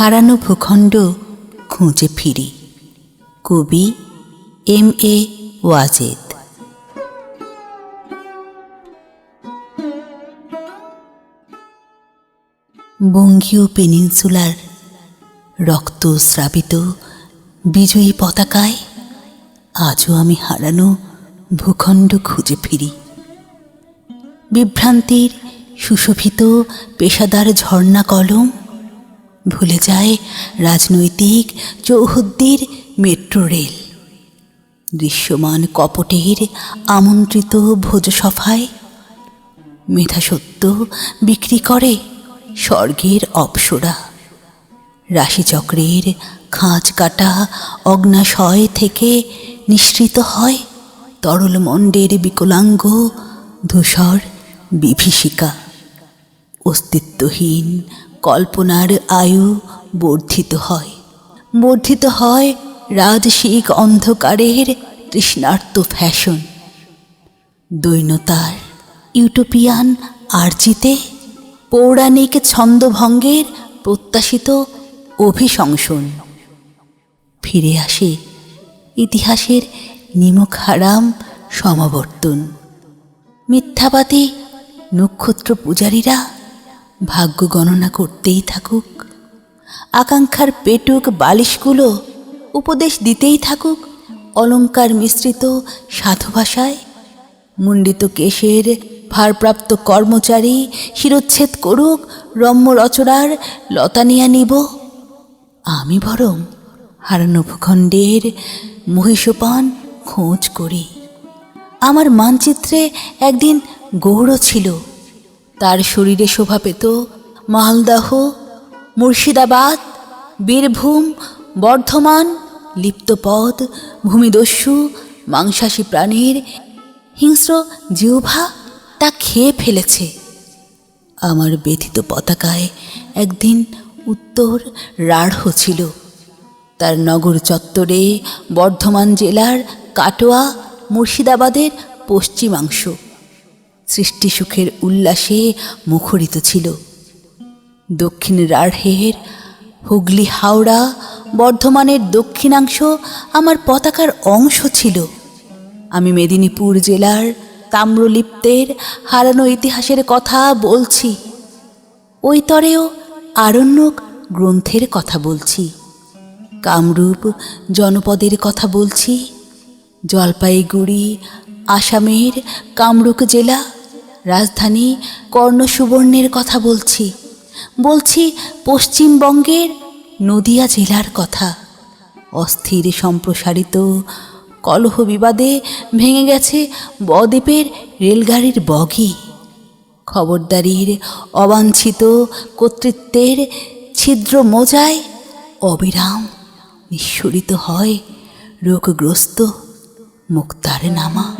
হারানো ভূখণ্ড খুঁজে ফিরি। কবি এম এ ওয়াজেদ। বঙ্গীয় পেনিনসুলার রক্তস্রাবিত বিজয়ী পতাকায় আজও আমি হারানো ভূখণ্ড খুঁজে ফিরি। বিভ্রান্তির সুশোভিত পেশাদার ঝর্ণা কলম ভুলে যায় রাজনৈতিক চৌহদ্দির মেট্রো রেল। দৃশ্যমান কপটের আমন্ত্রিত ভোজসভায় মেধাসত্য বিক্রি করে স্বর্গের অপসরা। রাশিচক্রের খাঁজ কাটা অগ্নাশয় থেকে নিঃসৃত হয় তরল মণ্ডের বিকলাঙ্গ ধূসর বিভীষিকা। অস্তিত্বহীন কল্পনার আয়ু বর্ধিত হয়। বর্ধিত হয় রাজসিক অন্ধকারের তৃষ্ণার্ত ফ্যাশন। দৈন্যতার ইউটোপিয়ান আর্জিতে পৌরাণিক ছন্দভঙ্গের প্রত্যাশিত অভিশংসন। ফিরে আসে ইতিহাসের নিমক হারাম সমাবর্তন। মিথ্যাবাদী নক্ষত্র পূজারীরা ভাগ্য গণনা করতেই থাকুক। আকাঙ্ক্ষার পেটুক বালিশগুলো উপদেশ দিতেই থাকুক। অলংকার মিশ্রিত সাধু ভাষায় মুণ্ডিত কেশের ভারপ্রাপ্ত কর্মচারী শিরোচ্ছেদ করুক, রম্য রচনার লতানিয়া নিব। আমি বরং হারানো ভূখণ্ডের মহিষপান খোঁজ করি। আমার মানচিত্রে একদিন গৌড় ছিল। তার শরীরে শোভা পেত মালদাহ মুর্শিদাবাদ, বীরভূম, বর্ধমান লিপ্তপদ ভূমিদস্যু, মাংসাশী প্রাণীর হিংস্র জিহ্বা তা খেয়ে ফেলেছে। আমার ব্যথিত পতাকায় একদিন উত্তর রাঢ় ছিল। তার নগর চত্বরে বর্ধমান জেলার কাটোয়া, মুর্শিদাবাদের পশ্চিমাংশ। সৃষ্টি সুখের উল্লাসে মুখরিত ছিল। দক্ষিণ রাঢ়ের হুগলি হাওড়া বর্ধমানের দক্ষিণাংশ আমার পতাকার অংশ ছিল। আমি মেদিনীপুর জেলার তাম্রলিপ্তের হারানো ইতিহাসের কথা বলছি। ওই তরেও আরণ্যক গ্রন্থের কথা বলছি। কামরূপ জনপদের কথা বলছি। জলপাইগুড়ি, আসামের কামরূপ জেলা রাজধানী কর্ণসুবর্ণের কথা বলছি। বলছি পশ্চিমবঙ্গের নদিয়া জেলার কথা। অস্থির সম্প্রসারিত কলহ বিবাদে ভেঙে গেছে বদ্বীপের রেলগাড়ির বগি। খবরদারির অবাঞ্ছিত কর্তৃত্বের ছিদ্র মোজায় অবিরাম নিঃসরিত হয় রোগগ্রস্ত মুক্তার নামা